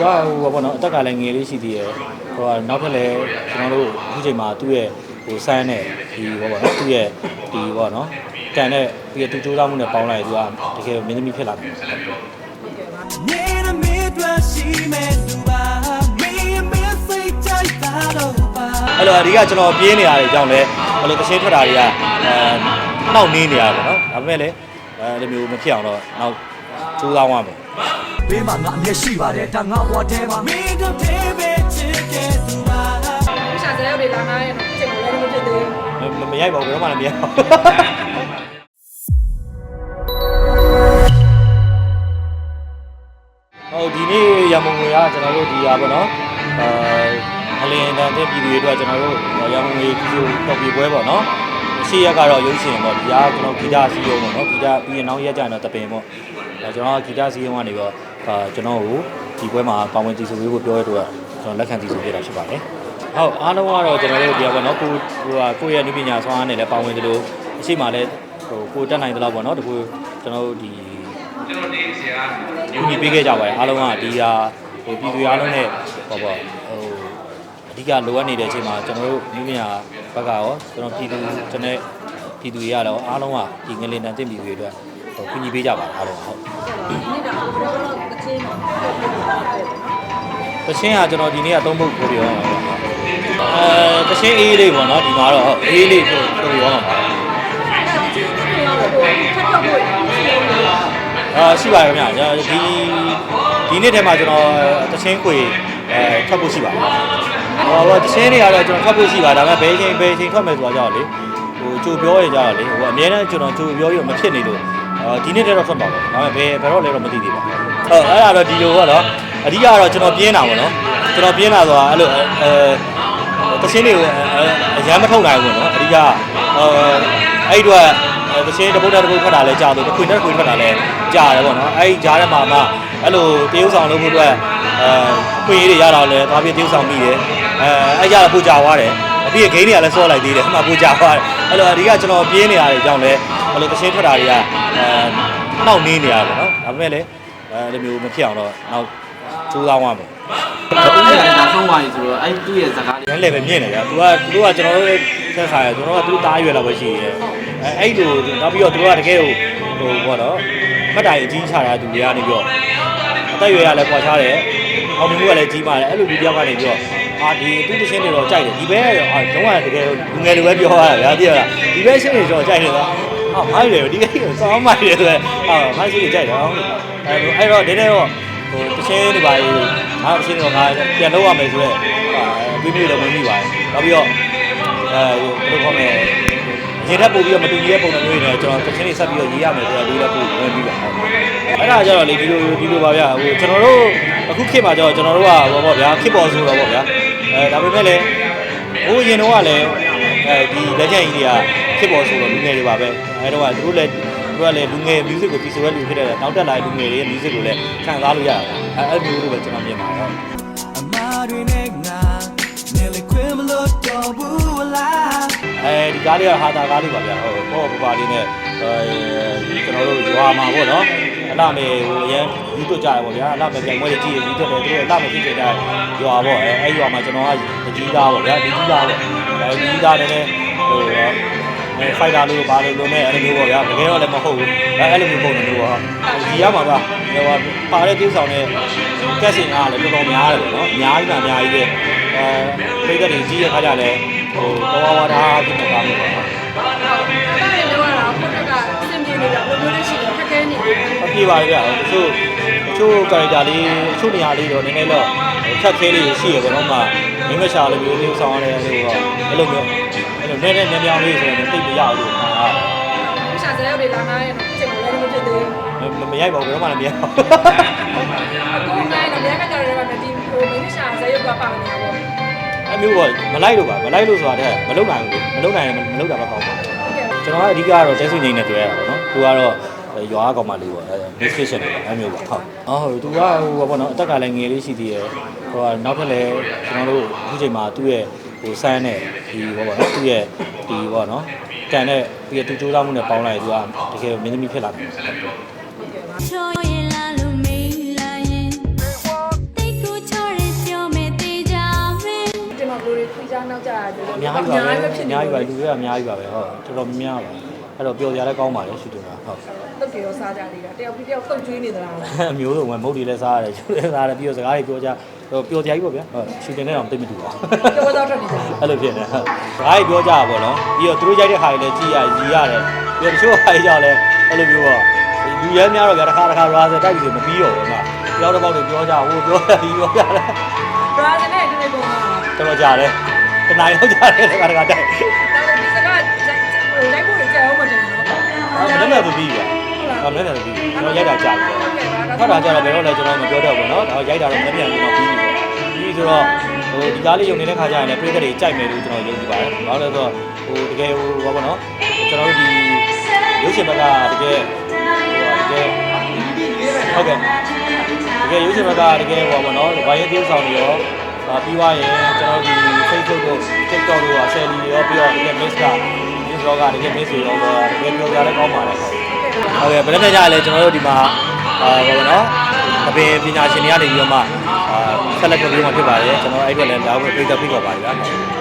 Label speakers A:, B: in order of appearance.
A: ကဟိုဘောနော်အသက်ကလည်းငယ်လေးရှိသေးတယ်ဟိုကနောက်ထပ်လည်းကျွန်တော်တို့အခုချိန်မှာသူ့ရဲ့ဟိုစမ်းနဲ့ဒီဘောပေါ့နော်သူ့ရဲ့ဒီဘောနော်ကန်နဲ့ပြီးတော့သူကြိုးစားမှုနဲ့ပေါင်းလိုက်သူကတကယ်မင်းသမီးဖြစ်လာတယ်
B: နေရမေတွေ့ရှိမဲ့သူပါမင်းမင်းစိတ်ကြိုက်တာတော့ပါ
A: အဲ့တော့အဒီကကျွန်တော်ပြေးနေရတဲ့အကြောင်းလဲအဲ့လိုတချင်းထွက်တာတွေကအဲနှောက်နေနေရပါတော့ဒါပေမဲ့လည်းအဲလိုမျိုးမဖြစ်အောင်တော့နောက်ကြိုးစားရမယ်
B: ပေးမှာငါအမျက်ရှိပါတယ်ဒါငါဘဝထဲမှာမင်းတို့ထဲပဲချစ်ခဲ့သူပါ
C: ဥစားစရောက်တွေလာငားရဲ့နော်ချစ်ကိုလည်း
A: မဖြစ်သေးဘူးမမရိုက်ပါဘူးဘယ်တော့မှလည်းမရိုက်ပါဘူးဟုတ်ဒီနေ့ရမုံငွေကကျွန်တော်တို့ဒီဟာပေါ့နော်အာအလင်းတန်တဲ့ပြည်သူတွေအတွက်ကျွန်တော်တို့ရမုံငွေကြီးကိုတော်ပြပွဲပေါ့နော်ရှေ့ရက်ကတော့ရုပ်ရှင်ပေါ့ဒီဟာကျွန်တော်ဂီတစီးရုံပေါ့နော်ဂီတပြီးရင်နောက်ရက်ကျရင်တော့တပင်ပေါ့ဒါကျွန်တော်ဂီတစီးရုံကနေပြီးတော့ အာကျွန်တော်ကိုဒီပွဲမှာပါဝင်တည်ဆူပေးဖို့ပြောရတဲ့အတွက်ကျွန်တော်လက်ခံတည်ဆူပေးတာဖြစ်ပါတယ်ဟုတ်အားလုံးကတော့ကျွန်တော်တို့ဒီကပေါ့နော်ကိုဟိုဟာကိုယ့်ရဲ့နုပညာဆွမ်းအားနဲ့လည်းပါဝင်တယ်လို့အရှိမှလည်းဟိုကိုတက်နိုင်တယ်လို့ပေါ့နော်တကူကျွန်တော်တို့ဒီယူညီပေးခဲ့ကြပါတယ်အားလုံးကဒီဟာဟိုပြည်သူအားလုံးနဲ့ဟောပေါ့ဟိုအဓိကလိုအပ်နေတဲ့အချိန်မှာကျွန်တော်တို့မိမညာဘက်ကရောကျွန်တော်ပြည်သူကျွန်တော်ပြည်သူတွေရတော့အားလုံးကဒီငလင်တန်တင့်ပြည်သူတွေအတွက်ဟိုကူညီပေးကြပါအားလုံးဟုတ် တချင်းကကျွန်တော်ဒီနေ့ကသုံးပုတ်ပြောပြရမှာပါအဲတချင်းအေးလေးပေါ့နော်ဒီမှာတော့ဟုတ်အေးလေးပြောပြောပြရမှာပါအာရှိပါရဲ့ခင်ဗျာဒီဒီနေ့ထဲမှာကျွန်တော်တချင်းခွေအဲထွက်ဖို့ရှိပါတယ်ဟောတော့တချင်းတွေကတော့ကျွန်တော်ထွက်ဖို့ရှိပါဒါပေမဲ့ဘယ်ချိန်ဘယ်ချိန်ထွက်မယ်ဆိုတာကြောက်လေဟိုကြိုပြောရကြတော့လေဟိုအများနဲ့ကျွန်တော်ကြိုပြောရမဖြစ်နေလို့အာ ဒီနေ့တည်းတော့ထွက်ပါပေါ့ဒါပေမဲ့ဘယ်ဘယ်တော့လဲတော့မသိသေးပါဘူးဟုတ်အဲ့ဒါတော့ဒီလိုပေါ့နော်အဓိကတော့ကျွန်တော်ပြင်းတာပေါ့နော်ကျွန်တော်ပြင်းတာဆိုတာအဲ့လိုအဲတချင်းတွေကိုအရန်မထုတ်နိုင်ဘူးပေါ့နော်အဓိကဟိုအဲ့ဒီတော့တချင်းတစ်ပုတ်တစ်ပုတ်ထွက်တာလဲကြာလို့တစ်ခွေတစ်ခွေထွက်တာလဲကြာတယ်ပေါ့နော်အဲ့ဒီကြားထဲမှာမှအဲ့လိုတရုပ်ဆောင်လုပ်ဖို့အတွက်အဲခွေရေးတွေရတော့လဲသွားပြီးတရုပ်ဆောင်မိတယ်အဲအဲ့ကြတော့ပူကြသွားတယ် အပြည့်ဂိမ်းတွေကလည်းစောလိုက်သေးတယ်အမှပူကြသွားတယ်အဲ့လိုအဓိကကျွန်တော်ပြင်းနေရတဲ့အကြောင်းလဲအဲ့လိုတချင်းထွက်တာတွေကအဲနှောက်နေနေရပါတော့ဒါပေမဲ့လည်းအဲလိုမျိုးမဖြစ်အောင်တော့နောက်ကြိုးစားရမယ်
D: သူ့ရဲ့ဒါဆုံးသွားပြီဆိုတော့အဲ့သူ့ရဲ့ဇာတ်ကားလေး
A: ရမ်းလည်းပဲမြင်နေကြသူကသူတို့ကကျွန်တော်တို့ဆက်ခါရကျွန်တော်ကသူ့သားရွယ်လောက်ပဲရှိရဲအဲအဲ့လိုနောက်ပြီးတော့သူတို့ကတကယ်ဟိုဟိုဘောတော့ဖတ်တိုင်အကြီးချတာသူတွေကနေပြီးတော့အသက်ရွယ်ရလည်းပွာချတယ်အောင်မြင်မှုကလည်းကြီးမားတယ်အဲ့လိုဒီတယောက်ကနေပြီးတော့ အာဒီသူ့တချင်းတွေတော့ကြိုက်တယ်ဒီဘဲကတော့အာလုံးဝတကယ်လူငယ်လိုပဲပြောရတာဗျာသိရလားဒီဘဲရှင်းနေတော့ကြိုက်တယ်တော့ဟာမိုက်တယ်ဒီကိစ္စစောင်းမိုက်တယ်ဆိုတော့ဟာမိုက်ရှိကြိုက်တယ်ဟုတ်အဲအဲ့တော့ဒီနေ့တော့ဟိုတချင်းတွေပါငါတချင်းတွေတော့ငါပြန်လုပ်ရမယ်ဆိုတော့အပြီးပြီးတော့ဝင်ပြီးပါတယ်နောက်ပြီးတော့အဲဘယ်လိုခေါ်မလဲရေထက်ပို့ပြီးတော့မတူညီတဲ့ပုံစံမျိုးတွေနဲ့ကျွန်တော်တချင်းတွေဆက်ပြီးတော့ရေးရမယ်ဆိုတော့ဒီလည်းပို့ဝင်ပြီးပါဟုတ်အဲ့ဒါကြတော့လေဒီလိုဒီလိုပါဗျာဟိုကျွန်တော်တို့အခုခေတ်မှာကျတော့ကျွန်တော်တို့ကဟောပေါ့ဗျာခေတ်ပေါ်ဆိုတော့ပေါ့ဗျာ အဲဒါပေမဲ့လည်းဟိုရင်တော့ကလည်းအဲဒီလက်ကျန်ကြီးတွေကခေတ်ပေါ်ဆိုတော့လူငယ်တွေပါပဲအဲတော့ကသူတို့လည်းသူကလည်းလူငယ် music ကိုပြီးဆိုရလူဖြစ်တဲ့နောက်တက်လာတဲ့လူငယ်တွေရဲ့ music ကိုလည်းခံစားလို့ရတာအဲအဲ့လိုမျိုးလိုပဲကျွန်တော်မြင်ပါတယ်ဟုတ်
B: အမားတွေနဲ့ငါနေလေခွင့်မလို့တော့ဘူးလား
A: အဲဒီကားလေးကဟာတာကားလေးပါဗျာဟုတ်ပေါ့ပပါလေးနဲ့အဲကျွန်တော်တို့ရွာမှာပေါ့နော် အလှမယ်ဟိုအရန်ယူတွကြတယ်ပေါ့ဗျာအလှမယ်ပြိုင်ပွဲတွေကြည့်ရင်ယူတွတယ်သူတို့အလှမယ်ကြည့်ကြတာရွာပေါ့အဲအဲ့ရွာမှာကျွန်တော်ကတကြီးသားပေါ့ဗျာတကြီးသားပေါ့အဲတကြီးသားတယ်လည်းဟိုအဲဖိုက်တာလို့ဘာလို့လုံးနဲ့အဲ့လိုမျိုးပေါ့ဗျာတကယ်တော့လည်းမဟုတ်ဘူးအဲအဲ့လိုမျိုးပုံစံမျိုးပါဒီရမှာကဟိုပါတဲ့ကိစ္စအောင်နဲ့ကက်စင်ကလည်းတော်တော်များတယ်ပေါ့နော်အများကြီးကအများကြီးပဲအဲပိတ်သက်တွေကြီးရခါကြလည်းဟိုတော်တော်ဝါတာဖြစ်နေတာမျိုးပါ
C: အဲ့ဒါလည်းလောရတာခုနကအဆင်ပြေနေတာဘယ်လိုလဲ
A: ရှိလဲ အပြေပါလေဗျာတချို့တချို့ character လေးတချို့နေရာလေးတော့နည်းနည်းတော့ခက်ခဲလေးရှိရပေါ့နော်မှာမင်းမရှာလိုမျိုးလေးဆောင်ရတယ်လို့တော့အဲ့လိုမျိုးအဲ့လိုနည်းနည်းမြန်မြန်လေးဆိုတော့တိတ်မရဘူးလို့ဟာ
C: မရှာစရာတွေလာငားရတော့ချက်ကိုလည်း
A: မဖြစ်သေးဘူးမရိုက်ပါဘူးဘယ်တော့မှလည်းမရိုက်ပါဘူး
C: အခုနိုင်တော့ဘယ်ကကြော်ရဲမှာမဒီဟိုမင်းရှာစရုပ်ကပါနေရပေါ့
A: အဲ့မျိုးပေါ့မလိုက်လို့ပါမလိုက်လို့ဆိုတာတဲ့မလုံနိုင်ဘူးမလုံနိုင်ရင်မလုံတာပဲကောင်းပါ
C: ကျွ
A: န်တော်ကအဓိကကတော့ကျဲဆွေငိမ့်နဲ့တွေ့ရတာပေါ့နော်သူကတော့ ရွာကောင်မလေးပေါ့အဲ description လေးပေါ့အဲမျိုးပေါ့ဟုတ်ဟုတ်သူကဟိုပေါ့နော်အသက်ကလည်းငယ်လေးရှိသေးတယ်ဟိုကနောက်ထပ်လည်းကျွန်တော်တို့အခုချိန်မှာသူ့ရဲ့ဟိုစမ်းတဲ့ဒီပေါ့ပေါ့နော်သူ့ရဲ့ဒီပေါ့နော်တန်တဲ့ပြီးရသူကြိုးစားမှုနဲ့ပေါင်းလိုက်ရင်သူကတကယ်မင်းသမီးဖြစ်လာတယ်
E: ဆိုရင်လာလို့မေးလာရင်တိတ်ကိုချော်ရပြောမယ်တေး
C: ကြ
E: မယ်
C: ဒီမှာဘလိုတွေခွေးချောင်းနောက်ကြတာဒီလို
A: အများကြီးပါပဲအများကြီးပါလူတွေကအများကြီးပါပဲဟုတ်တော်တော်များများပါ အဲ့တော့ပျော်စရာလည်းကောင်းပါလေရှူတင်တာဟုတ်
C: တုတ်တွေရောစားကြသေးတာတယောက်ပြီးတယောက်တုတ်ကျွေးနေသလား
A: အမျိုးစုံဝင်မုတ်တွေလည်းစားရတယ်ရှူလည်းစားရတယ်ပြီးတော့စကားတွေပြောကြဟိုပျော်စရာကြီးပေါ့ဗျာဟုတ်ရှူတင်တဲ့အောင်သိမတူပါဘူး
C: ပြောတော့ထွက်နေကြတယ်
A: အဲ့လိုဖြစ်နေဟုတ်စကားကြီးပြောကြတာပေါ့နော်ပြီးတော့သူတို့ရိုက်တဲ့ဟာတွေလည်းကြည်ရရီရတယ်ပြီးတော့တချို့ဟာတွေကြောင့်လည်းအဲ့လိုမျိုးပေါ့လူရဲများတော့ဗျာတစ်ခါတစ်ခါရာဇယ်တိုက်ပြီးဆိုမပြီးတော့ဘူးကွာတယောက်တစ်ပေါက်တွေပြောကြဟိုပြောတယ်ဒီပြောကြတယ်
C: ဘရာဇီးနဲ့ဒီနေ့ပုံမှာ
A: တော်တော်ကြတယ်တနားရောက်ကြတယ်တစ်ခါတစ်ခါတိုက်
C: တာ
A: ဆိုပြီးပြီ။ဟုတ်မလဲတာဆိုပြီးပြီ။ကျွန်တော်ရိုက်တာကြာပြီ။ထွက်တာကြာတော့ဘယ်တော့လဲကျွန်တော်မပြောတော့ဘူးနော်။ဒါရိုက်တာတော့မပြန်ဘူးတော့ပြီးပြီ။ပြီးဆိုတော့ဟိုဒီကားလေးယုံနေတဲ့ခါကျရင်လည်းပြည့်တဲ့တွေကြိုက်မယ်လို့ကျွန်တော်ယုံကြည်ပါတယ်။ဘာလို့လဲဆိုတော့ဟိုတကယ်ဟိုဘာပေါ့နော်။ကျွန်တော်တို့ဒီရုပ်ရှင်ဘက်ကတကယ်ဟိုတကယ်ဟုတ်ကဲ့တကယ်ရုပ်ရှင်ဘက်ကတကယ်ဟိုပေါ့နော်။ဘာရင်သေးဆောင်တွေရောပြီးွားရင်ကျွန်တော်ဒီ Facebook တို့ TikTok တို့ဟာ share တွေရောပြီးတော့ဒီ mix က news blog ကတကယ် miss တွေရောဆိုတော့တကယ်ပြောကြလည်းကောင်းပါတယ်ဟုတ်ဟုတ်ကဲ့ဗလက်နဲ့ကြရလဲကျွန်တော်တို့ဒီမှာအာဟိုဘောနော်အပင်ပညာရှင်တွေကနေပြီးတော့မှအာဆက်လက်ပြောပြမှာဖြစ်ပါတယ်ကျွန်တော်အဲ့အတွက်လည်းလာဖို့ပြည့်တဲ့ဖိတ်ခေါ်ပါတယ်ဗျာ
C: မာ